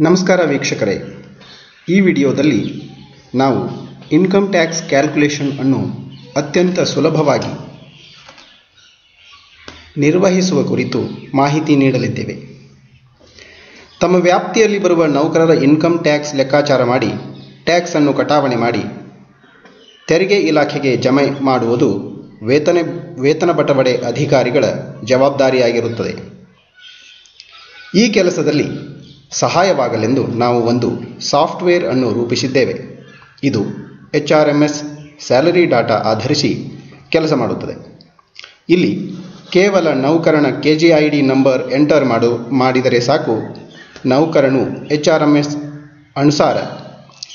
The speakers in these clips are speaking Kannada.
ನಮಸ್ಕಾರ ವೀಕ್ಷಕರೇ. ಈ ವಿಡಿಯೋದಲ್ಲಿ ನಾವು ಇನ್ಕಮ್ ಟ್ಯಾಕ್ಸ್ ಕ್ಯಾಲ್ಕುಲೇಷನ್ ಅನ್ನು ಅತ್ಯಂತ ಸುಲಭವಾಗಿ ನಿರ್ವಹಿಸುವ ಕುರಿತು ಮಾಹಿತಿ ನೀಡಲಿದ್ದೇವೆ. ತಮ್ಮ ವ್ಯಾಪ್ತಿಯಲ್ಲಿ ಬರುವ ನೌಕರರ ಇನ್ಕಮ್ ಟ್ಯಾಕ್ಸ್ ಲೆಕ್ಕಾಚಾರ ಮಾಡಿ, ಟ್ಯಾಕ್ಸ್ ಅನ್ನು ಕಟಾವಣೆ ಮಾಡಿ, ತೆರಿಗೆ ಇಲಾಖೆಗೆ ಜಮೆ ಮಾಡುವುದು ವೇತನ ವೇತನ ಬಟವಡೆ ಅಧಿಕಾರಿಗಳ ಜವಾಬ್ದಾರಿಯಾಗಿರುತ್ತದೆ. ಈ ಕೆಲಸದಲ್ಲಿ ಸಹಾಯವಾಗಲೆಂದು ನಾವು ಒಂದು ಸಾಫ್ಟ್ವೇರ್ ಅನ್ನು ರೂಪಿಸಿದ್ದೇವೆ. ಇದು H R M S salary data ಆಧರಿಸಿ ಕೆಲಸ ಮಾಡುತ್ತದೆ. ಇಲ್ಲಿ ಕೇವಲ ನೌಕರನ K G I D number enter ಮಾಡು, ಮಾಡಿದರೆ ಸಾಕು. ನೌಕರನು ಎಚ್ ಆರ್ ಎಂ ಎಸ್ ಅನುಸಾರ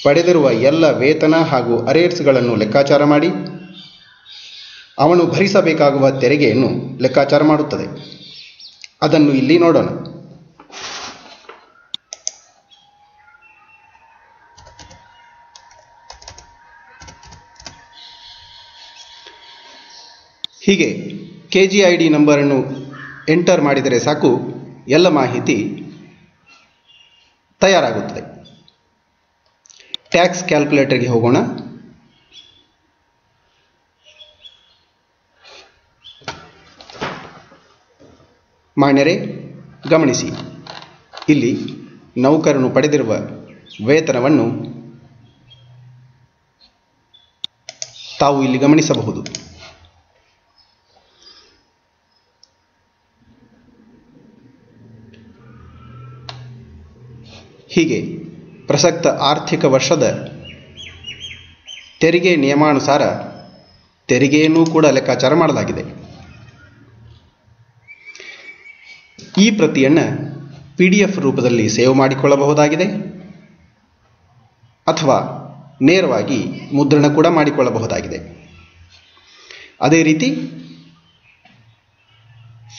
ಪಡೆದಿರುವ ಎಲ್ಲ ವೇತನ ಹಾಗೂ ಅರೇರ್ಸ್ಗಳನ್ನು ಲೆಕ್ಕಾಚಾರ ಮಾಡಿ, ಅವನು ಭರಿಸಬೇಕಾಗುವ ತೆರಿಗೆಯನ್ನು ಲೆಕ್ಕಾಚಾರ ಮಾಡುತ್ತದೆ. ಅದನ್ನು ಇಲ್ಲಿ ನೋಡೋಣ. ಹೀಗೆ ಕೆ ಜಿ ಐ ಡಿ ನಂಬರನ್ನು ಎಂಟರ್ ಮಾಡಿದರೆ ಸಾಕು, ಎಲ್ಲ ಮಾಹಿತಿ ತಯಾರಾಗುತ್ತದೆ. ಟ್ಯಾಕ್ಸ್ ಕ್ಯಾಲ್ಕುಲೇಟರ್ಗೆ ಹೋಗೋಣ. ಮಾನ್ಯರೇ, ಗಮನಿಸಿ, ಇಲ್ಲಿ ನೌಕರನು ಪಡೆದಿರುವ ವೇತನವನ್ನು ತಾವು ಇಲ್ಲಿ ಗಮನಿಸಬಹುದು. ಹೀಗೆ ಪ್ರಸಕ್ತ ಆರ್ಥಿಕ ವರ್ಷದ ತೆರಿಗೆ ನಿಯಮಾನುಸಾರ ತೆರಿಗೆಯನ್ನು ಕೂಡ ಲೆಕ್ಕಾಚಾರ ಮಾಡಲಾಗಿದೆ. ಈ ಪ್ರತಿಯನ್ನು ಪಿ ಡಿ ಎಫ್ ರೂಪದಲ್ಲಿ ಸೇವ್ ಮಾಡಿಕೊಳ್ಳಬಹುದಾಗಿದೆ ಅಥವಾ ನೇರವಾಗಿ ಮುದ್ರಣ ಕೂಡ ಮಾಡಿಕೊಳ್ಳಬಹುದಾಗಿದೆ. ಅದೇ ರೀತಿ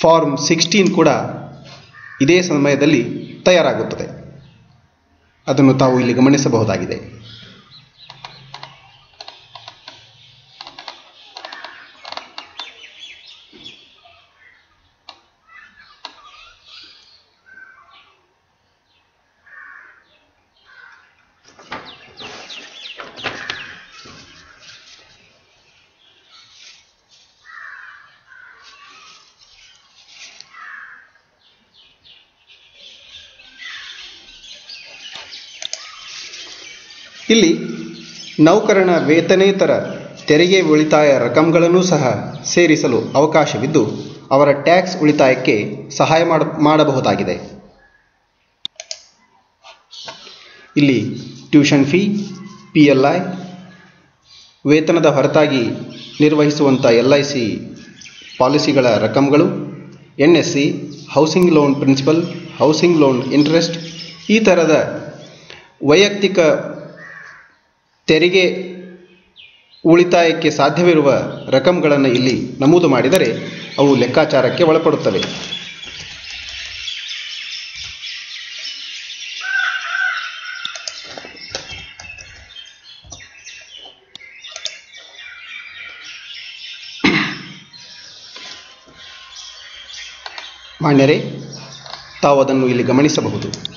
ಫಾರ್ಮ್ ಸಿಕ್ಸ್ಟೀನ್ ಕೂಡ ಇದೇ ಸಮಯದಲ್ಲಿ ತಯಾರಾಗುತ್ತದೆ. ಅದನ್ನು ತಾವು ಇಲ್ಲಿ ಗಮನಿಸಬಹುದಾಗಿದೆ. ಇಲ್ಲಿ ನೌಕರನ ವೇತನೇತರ ತೆರಿಗೆ ಉಳಿತಾಯ ರಕಂಗಳನ್ನು ಸಹ ಸೇರಿಸಲು ಅವಕಾಶವಿದ್ದು, ಅವರ ಟ್ಯಾಕ್ಸ್ ಉಳಿತಾಯಕ್ಕೆ ಸಹಾಯ ಮಾಡ, ಮಾಡಬಹುದಾಗಿದೆ. ಇಲ್ಲಿ tuition fee, P L I, ವೇತನದ ಹೊರತಾಗಿ ನಿರ್ವಹಿಸುವಂಥ ಎಲ್ ಐ ಸಿ ಪಾಲಿಸಿಗಳ ರಕಂಗಳು, N S C, housing loan principal, housing loan interest ಈ ಥರದ ವೈಯಕ್ತಿಕ ತೆರಿಗೆ ಉಳಿತಾಯಕ್ಕೆ ಸಾಧ್ಯವಿರುವ ರಕಂಗಳನ್ನು ಇಲ್ಲಿ ನಮೂದು ಮಾಡಿದರೆ ಅವು ಲೆಕ್ಕಾಚಾರಕ್ಕೆ ಒಳಪಡುತ್ತವೆ. ಮಾನ್ಯರೇ, ತಾವು ಅದನ್ನು ಇಲ್ಲಿ ಗಮನಿಸಬಹುದು.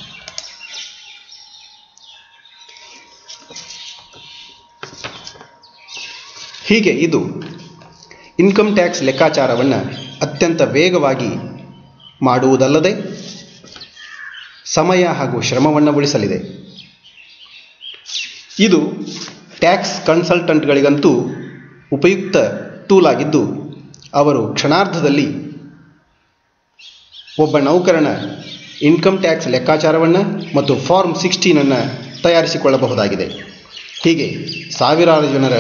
ಹೀಗೆ ಇದು ಇನ್ಕಮ್ ಟ್ಯಾಕ್ಸ್ ಲೆಕ್ಕಾಚಾರವನ್ನು ಅತ್ಯಂತ ವೇಗವಾಗಿ ಮಾಡುವುದಲ್ಲದೆ ಸಮಯ ಹಾಗೂ ಶ್ರಮವನ್ನು ಉಳಿಸಲಿದೆ. ಇದು ಟ್ಯಾಕ್ಸ್ ಕನ್ಸಲ್ಟೆಂಟ್ಗಳಿಗಂತೂ ಉಪಯುಕ್ತ ಟೂಲ್ ಆಗಿದ್ದು, ಅವರು ಕ್ಷಣಾರ್ಧದಲ್ಲಿ ಒಬ್ಬ ನೌಕರನ ಇನ್ಕಮ್ ಟ್ಯಾಕ್ಸ್ ಲೆಕ್ಕಾಚಾರವನ್ನು ಮತ್ತು ಫಾರ್ಮ್ ಸಿಕ್ಸ್ಟೀನನ್ನು ತಯಾರಿಸಿಕೊಳ್ಳಬಹುದಾಗಿದೆ. ಹೀಗೆ ಸಾವಿರಾರು ಜನರ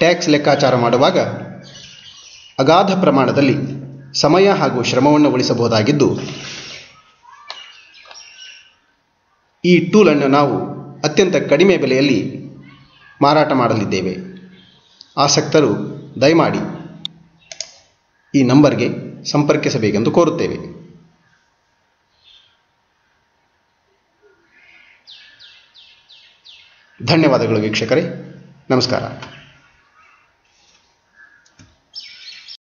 ಟ್ಯಾಕ್ಸ್ ಲೆಕ್ಕಾಚಾರ ಮಾಡುವಾಗ ಅಗಾಧ ಪ್ರಮಾಣದಲ್ಲಿ ಸಮಯ ಹಾಗೂ ಶ್ರಮವನ್ನು ಉಳಿಸಬಹುದಾಗಿದ್ದು, ಈ ಟೂಲನ್ನು ನಾವು ಅತ್ಯಂತ ಕಡಿಮೆ ಬೆಲೆಯಲ್ಲಿ ಮಾರಾಟ ಮಾಡಲಿದ್ದೇವೆ. ಆಸಕ್ತರು ದಯಮಾಡಿ ಈ ನಂಬರ್ಗೆ ಸಂಪರ್ಕಿಸಬೇಕೆಂದು ಕೋರುತ್ತೇವೆ. ಧನ್ಯವಾದಗಳು ವೀಕ್ಷಕರೇ. ನಮಸ್ಕಾರ.